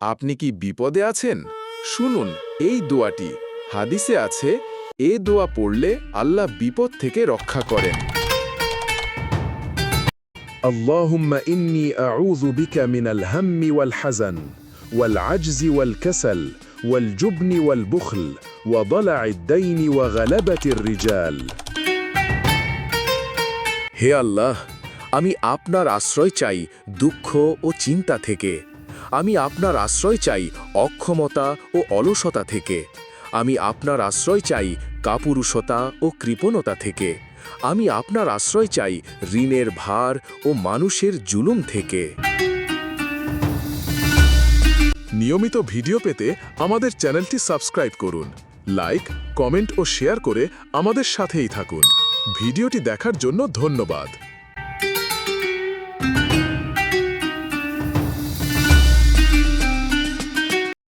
আপনি কি বিপদে আছেন শুনুন এই দোয়াটি হাদিসে আছে এ দোয়া পড়লে আল্লাহ বিপদ থেকে রক্ষা করেন اللهم إني أعوذ بك من الهم والحزن والعجز والكسل والجبن والبخل وضلع الدين وغلبة الرجال হে আল্লাহ আমি আপনার আশ্রয় চাই দুঃখ ও চিন্তা থেকে আমি আপনার আশ্রয় চাই অক্ষমতা ও অলসতা থেকে। আমি আপনার আশ্রয় চাই কাপুরুষতা ও কৃপণতা থেকে। আমি আপনার আশ্রয় চাই ঋণের ভার ও মানুষের জুলুম থেকে। নিয়মিত ভিডিও পেতে আমাদের চ্যানেলটি সাবস্ক্রাইব করুন, লাইক, কমেন্ট ও শেয়ার করে আমাদের সাথেই থাকুন। ভিডিওটি দেখার জন্য ধন্যবাদ।